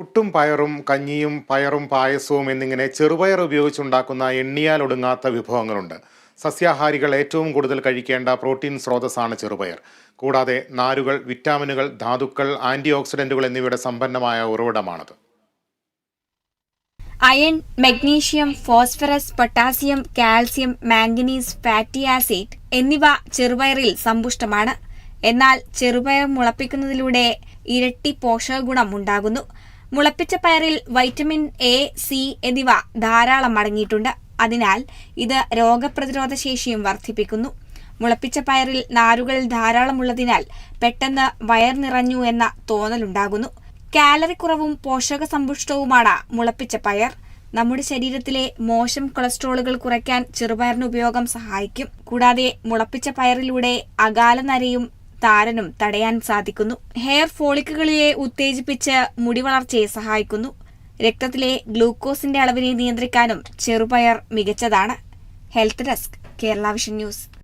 പുട്ടും പയറും കഞ്ഞിയും പയറും പായസവും എന്നിങ്ങനെ ചെറുപയർ ഉപയോഗിച്ചുണ്ടാക്കുന്ന എണ്ണിയാൽ ഒടുങ്ങാത്ത വിഭവങ്ങളുണ്ട്. സസ്യാഹാരികൾ ഏറ്റവും കൂടുതൽ കഴിക്കേണ്ട പ്രോട്ടീൻ സ്രോതസ്സാണ് ചെറുപയർ. കൂടാതെ നാരുകൾ വിറ്റാമിനുകൾ ധാതുക്കൾ ആന്റി ഓക്സിഡന്റുകൾ എന്നിവയുടെ സമ്പന്നമായ ഉറവിടമാണത്. Iron magnesium phosphorus potassium calcium manganese fatty acid എന്നിവ ചെറുപയറിൽ സമ്പുഷ്ടമാണ്. എന്നാൽ ചെറുപയർ മുളപ്പിക്കുന്നതിലൂടെ ഇരട്ടി പോഷക ഗുണം ഉണ്ടാകുന്നു. മുളപ്പിച്ച പയറിൽ വൈറ്റമിൻ എ സി എന്നിവ ധാരാളം അടങ്ങിയിട്ടുണ്ട്. അതിനാൽ ഇത് രോഗപ്രതിരോധ ശേഷിയും വർദ്ധിപ്പിക്കുന്നു. മുളപ്പിച്ച പയറിൽ നാരുകൾ ധാരാളമുള്ളതിനാൽ പെട്ടെന്ന് വയർ നിറഞ്ഞു എന്ന തോന്നലുണ്ടാകുന്നു കാലറി കുറവും പോഷക സമ്പുഷ്ടവുമാണ് മുളപ്പിച്ച പയർ. നമ്മുടെ ശരീരത്തിലെ മോശം കൊളസ്ട്രോളുകൾ കുറയ്ക്കാൻ ചെറുപയറിന് ഉപയോഗം സഹായിക്കും. കൂടാതെ മുളപ്പിച്ച പയറിലൂടെ അകാല നരയും താരനും തടയാൻ സാധിക്കുന്നു. ഹെയർ ഫോളിക്കുകളിലെ ഉത്തേജിപ്പിച്ച് മുടി വളർച്ചയെ സഹായിക്കുന്നു. രക്തത്തിലെ ഗ്ലൂക്കോസിന്റെ അളവിനെ നിയന്ത്രിക്കാനും ചെറുപയർ മികച്ചതാണ്. Health desk Kerala vision news.